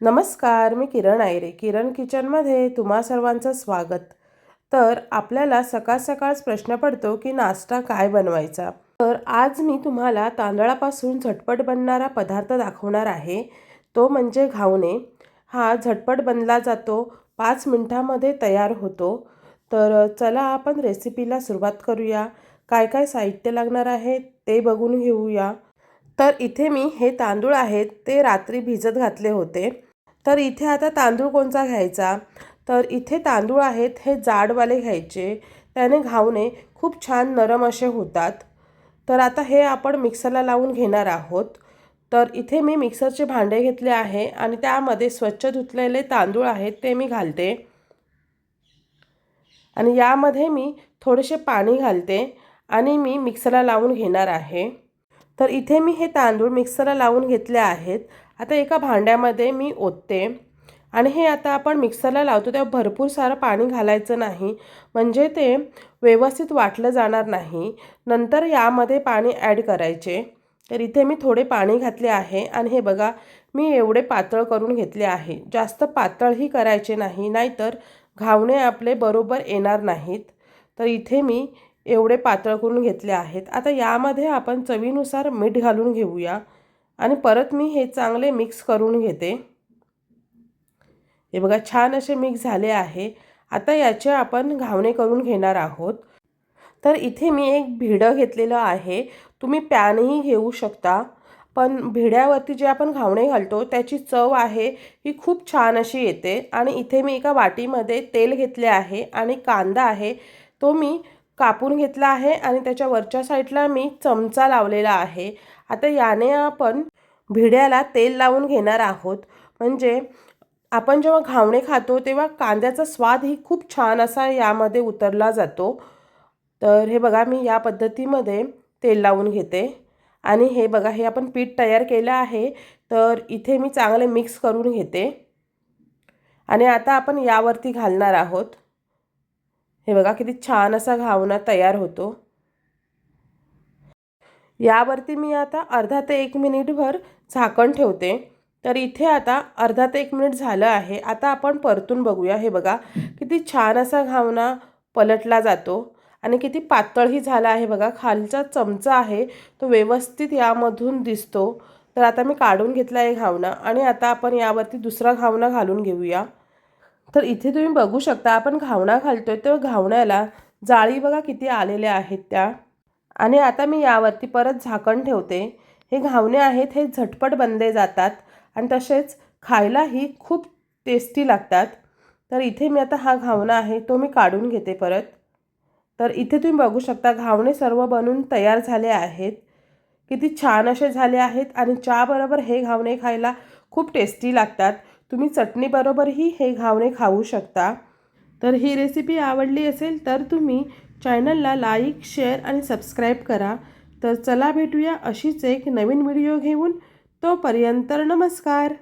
नमस्कार मी किरण आयरे. किरण किचनमध्ये तुम्हा सर्वांचं स्वागत. तर आपल्याला सकाळ सकाळच प्रश्न पडतो की नाश्ता काय बनवायचा? तर आज मी तुम्हाला तांदळापासून झटपट बनणारा पदार्थ दाखवणार आहे. तो म्हणजे घावणे. हा झटपट बनला जातो पाच मिनटामध्ये तयार होतो. तर चला आपण रेसिपीला सुरुवात करूया. काय काय साहित्य लागणार आहे ते बघून घेऊया. तर इथे मी हे तांदूळ आहेत ते रात्री भिजत घातले होते. तर इथे आता तांदूळ कोणता घ्यायचा? तर इथे तांदूळ आहेत हे जाडवाले घ्यायचे. त्याने घावणे खूप छान नरम असे होतात. तर आता हे आपण मिक्सरला लावून घेणार आहोत. तर इथे मी मिक्सरचे भांडे घेतले आहे आणि त्यामध्ये स्वच्छ धुतलेले तांदूळ आहेत ते मी घालते. आणि यामध्ये मी थोडेसे पाणी घालते आणि मी मिक्सरला लावून घेणार आहे. तर इथे मी हे तांदूळ मिक्सरला लावून घेतले आहेत. आता एका भांड्यामध्ये मी ओतते आणि हे आता आपण मिक्सरला लावतो तेव्हा भरपूर सारं पाणी घालायचं नाही. म्हणजे ते व्यवस्थित वाटलं जाणार नाही. नंतर यामध्ये पाणी ॲड करायचे. तर इथे मी थोडे पाणी घातले आहे आणि हे बघा मी एवढे पातळ करून घेतले आहे. जास्त पातळही करायचे नाही नाहीतर घावणे आपले बरोबर येणार नाहीत. तर इथे मी एवढे पातळ करून घेतले आहेत. आता यामध्ये आपण चवीनुसार मीठ घालून घेऊया. आणि परत मी हे चांगले मिक्स करून घेते. हे बघा छान असे मिक्स झाले आहे. आता याचे आपण घावणे करून घेणार आहोत. तर इथे मी एक भिडं घेतलेलं आहे. तुम्ही पॅनही घेऊ शकता. पण भिड्यावरती जे आपण घावणे घालतो त्याची चव आहे ही खूप छान अशी येते. आणि इथे मी एका वाटीमध्ये तेल घेतले आहे आणि कांदा आहे. तो मी कापून घेतला आहे आणि त्याच्या वरच्या साईडला मी चमचा लावलेला आहे. आता याने आपण भिड्याला तेल लावून घेणार आहोत. म्हणजे आपण जेव्हा घावणे खातो तेव्हा कांद्याचा स्वाद ही खूप छान असा यामध्ये उतरला जातो. तर हे बघा मी या पद्धतीमध्ये तेल लावून घेते. आणि हे बघा हे आपण पीठ तयार केलं आहे. तर इथे मी चांगले मिक्स करून घेते. आणि आता आपण यावरती घालणार आहोत. हे बघा किती छान असा घावना तयार होतो. यावरती मी आता अर्धा ते एक मिनिटभर झाकण ठेवते. तर इथे आता अर्धा ते एक मिनिट झालं आहे. आता आपण परतून बघूया. हे बघा किती छान असा घावना पलटला जातो आणि किती पातळही झाला आहे. बघा खालचा चमचा आहे. तो व्यवस्थित यामधून दिसतो. तर आता मी काढून घेतला आहे घावना आणि आता आपण यावरती दुसरा घावना घालून घेऊया. तर इथे तुम्ही बघू शकता आपण घावणा घालतो आहे तर घावण्याला जाळी बघा किती आलेल्या आहेत त्या. आणि आता मी यावरती परत झाकण ठेवते. हे घावणे आहेत हे झटपट बनले जातात आणि तसेच खायलाही खूप टेस्टी लागतात. तर इथे मी आता हा घावणा आहे तो मी काढून घेते परत. तर इथे तुम्ही बघू शकता घावणे सर्व बनून तयार झाले आहेत. किती छान असे झाले आहेत आणि चहाबरोबर हे घावणे खायला खूप टेस्टी लागतात. तुम्ही चटणीबरोबरही हे घावणे खाऊ शकता. तर ही रेसिपी आवडली असेल तर तुम्ही चॅनलला लाईक शेअर आणि सबस्क्राईब करा. तर चला भेटूया अशीच एक नवीन व्हिडिओ घेऊन. तोपर्यंत नमस्कार.